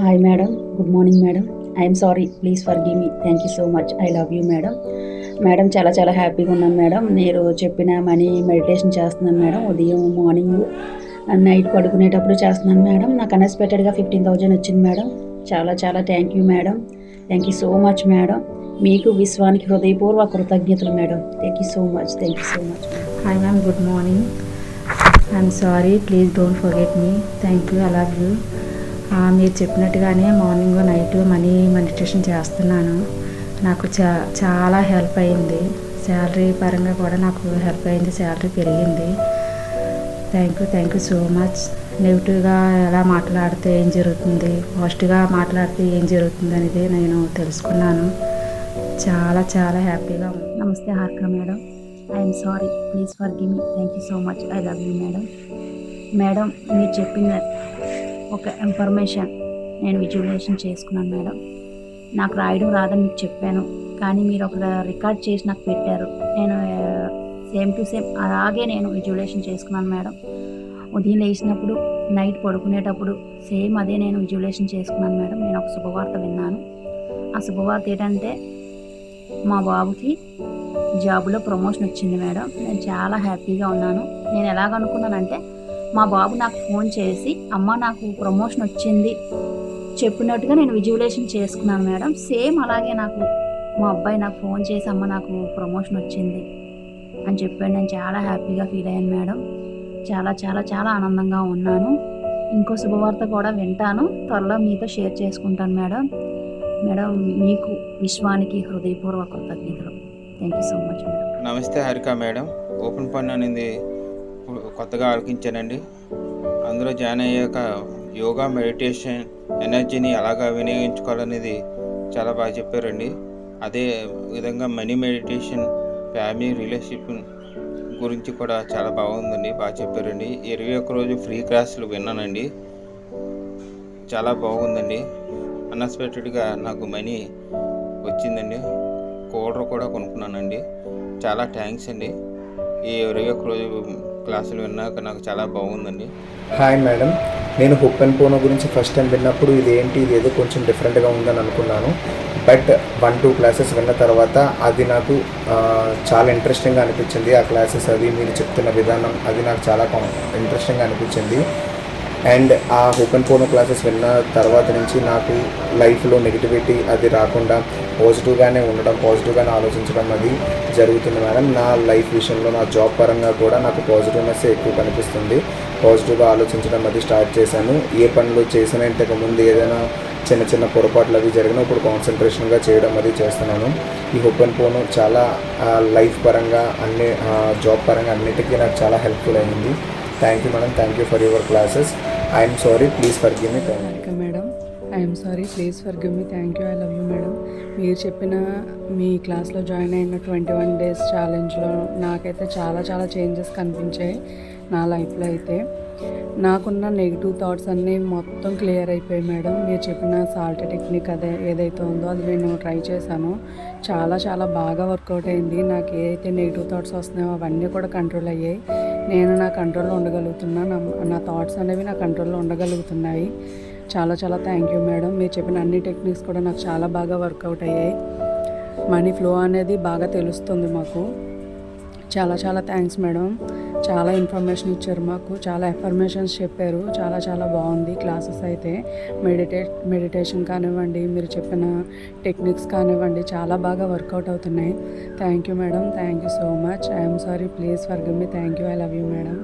Hi madam good morning madam I'm sorry please forgive me thank you so much I love you madam madam చాలా చాలా హ్యాపీగా ఉన్నాను madam నేను చెప్పిన money meditation చేస్తున్నాను madam ఉదయం మార్నింగ్ నైట్ పడుకునేటప్పుడు చేస్తున్నాను మేడం నాకు అన్ఎక్స్పెక్టెడ్గా ఫిఫ్టీన్ థౌజండ్ వచ్చింది మేడం చాలా చాలా thank you madam thank you so much madam మీకు విశ్వానికి హృదయపూర్వక కృతజ్ఞతలు madam thank you so much thank you so much hi ma'am good morning I'm sorry please don't forget me thank you I love you మీరు చెప్పినట్టుగానే morning night money meditation చేస్తున్నాను. నాకు చా చాలా హెల్ప్ అయింది. శాలరీ పరంగా కూడా నాకు హెల్ప్ అయింది. శాలరీ పెరిగింది. Thank you thank you so much. నెగిటివ్గా ఎలా మాట్లాడితే ఏం జరుగుతుంది? పాజిటివ్గా మాట్లాడితే ఏం జరుగుతుంది అనేది నేను తెలుసుకున్నాను. చాలా చాలా హ్యాపీగా ఉంది. నమస్తే Harika madam. I'm sorry please forgive me thank you so much I love you madam madam మీరు చెప్పిన ఒక ఇన్ఫర్మేషన్ నేను విజువలైజేషన్ చేసుకున్నాను మేడం. నాకు రాయడం రాదని మీకు చెప్పాను కానీ మీరు ఒక రికార్డ్ చేసి నాకు పెట్టారు. నేను సేమ్ టు సేమ్ అలాగే నేను విజువలైజేషన్ చేసుకున్నాను మేడం. ఉదయం లేచినప్పుడు నైట్ పడుకునేటప్పుడు సేమ్ అదే నేను విజువలైజేషన్ చేసుకున్నాను మేడం. నేను ఒక శుభవార్త విన్నాను. ఆ శుభవార్త ఏంటంటే మా బాబుకి జాబులో ప్రమోషన్ వచ్చింది మేడం. నేను చాలా హ్యాపీగా ఉన్నాను. నేను ఎలాగనుకున్నానంటే మా బాబు నాకు ఫోన్ చేసి అమ్మ నాకు ప్రమోషన్ వచ్చింది. చెప్పినట్టుగా నేను విజువలేషన్ చేసుకున్నాను మేడం. సేమ్ అలాగే నాకు మా అబ్బాయి నాకు ఫోన్ చేసి అమ్మ నాకు ప్రమోషన్ వచ్చింది. అని చెప్పాడు. నేను చాలా హ్యాపీగా ఫీల్ అయ్యాను మేడం. చాలా చాలా చాలా ఆనందంగా ఉన్నాను. ఇంకో శుభవార్త కూడా వింటాను. త్వరలో మీతో షేర్ చేసుకుంటాను మేడం. మేడం మీకు విశ్వానికి హృదయపూర్వక కృతజ్ఞతలు. Thank you so much madam నమస్తే హరిక మేడం. ఓపెన్ పన్ అనేది కొత్తగా ఆలకించానండి అందులో జాయిన్ అయ్యాక యోగా మెడిటేషన్ ఎనర్జీని ఎలాగా వినియోగించుకోవాలనేది చాలా బాగా చెప్పారండి. అదే విధంగా మనీ మెడిటేషన్ ఫ్యామిలీ రిలేషన్షిప్ గురించి కూడా చాలా బాగుందండి బాగా చెప్పారండి. ఇరవై ఒక్క రోజు ఫ్రీ క్లాసులు విన్నానండి. చాలా బాగుందండి. అన్ఎక్స్పెక్టెడ్గా నాకు మనీ వచ్చిందండి. కూలర్ కూడా కొనుక్కున్నానండి. చాలా థ్యాంక్స్ అండి. ఈ ఇరవై ఒక్క రోజు క్లాసులు విన్నాక నాకు చాలా బాగుందండి. Hi madam. నేను హుప్ అండ్ పోనో గురించి ఫస్ట్ టైం విన్నప్పుడు ఇది ఏంటి ఇది ఏదో కొంచెం డిఫరెంట్గా ఉందని అనుకున్నాను. బట్ వన్ టూ క్లాసెస్ విన్న తర్వాత అది నాకు చాలా ఇంట్రెస్టింగ్గా అనిపించింది. ఆ క్లాసెస్ అది మీరు చెప్తున్న విధానం అది నాకు చాలా ఇంట్రెస్టింగ్గా అనిపించింది. అండ్ ఆ ఓపెన్ ఫోన్ క్లాసెస్ విన్న తర్వాత నుంచి నాకు లైఫ్లో నెగిటివిటీ అది రాకుండా పాజిటివ్గానే ఉండడం పాజిటివ్గానే ఆలోచించడం అది జరుగుతుంది మేడం. నా లైఫ్ విషయంలో నా జాబ్ పరంగా కూడా నాకు పాజిటివ్నెస్ ఎక్కువ కనిపిస్తుంది. పాజిటివ్గా ఆలోచించడం అది స్టార్ట్ చేశాను. ఏ పనులు చేసినా ఇంతకుముందు ఏదైనా చిన్న చిన్న పొరపాట్లు అవి జరిగినా ఇప్పుడు కాన్సన్ట్రేషన్గా చేయడం అది చేస్తున్నాను. ఈ ఓపెన్ ఫోన్ చాలా లైఫ్ పరంగా అన్ని జాబ్ పరంగా అన్నిటికీ నాకు చాలా హెల్ప్ఫుల్ అయింది. Thank you madam thank you for your classes I'm sorry please forgive me thank you madam I'm sorry please forgive me thank you I love you madam మీరు చెప్పిన మీ క్లాస్లో జాయిన్ అయిన ట్వంటీ వన్ డేస్ ఛాలెంజ్లో నాకైతే చాలా చాలా changes కనిపించాయి నా లైఫ్లో అయితే. నాకున్న నెగిటివ్ థాట్స్ అన్నీ మొత్తం క్లియర్ అయిపోయాయి మేడం మీరు చెప్పిన సాల్ట్ టెక్నిక్ అదే ఏదైతే ఉందో అది నేను ట్రై చేశాను. చాలా చాలా బాగా వర్కౌట్ అయింది. నాకు ఏదైతే నెగిటివ్ థాట్స్ వస్తున్నాయో అవన్నీ కూడా కంట్రోల్ అయ్యాయి. నేను నా కంట్రోల్లో ఉండగలుగుతున్నా నా నా థాట్స్ అనేవి నా కంట్రోల్లో ఉండగలుగుతున్నాయి. చాలా చాలా థ్యాంక్ యూ మేడం మీరు చెప్పిన అన్ని టెక్నిక్స్ కూడా నాకు చాలా బాగా వర్కౌట్ అయ్యాయి. మనీ ఫ్లో అనేది బాగా తెలుస్తుంది మాకు. చాలా చాలా థ్యాంక్స్ మేడం చాలా ఇన్ఫర్మేషన్ ఇచ్చారు మాకు. చాలా ఎఫర్మేషన్స్ చెప్పారు. చాలా చాలా బాగుంది క్లాసెస్ అయితే. మెడిటే మెడిటేషన్ కానివ్వండి మీరు చెప్పిన టెక్నిక్స్ కానివ్వండి చాలా బాగా వర్కౌట్ అవుతున్నాయి. Thank you madam thank you so much I'm sorry please forgive me thank you I love you madam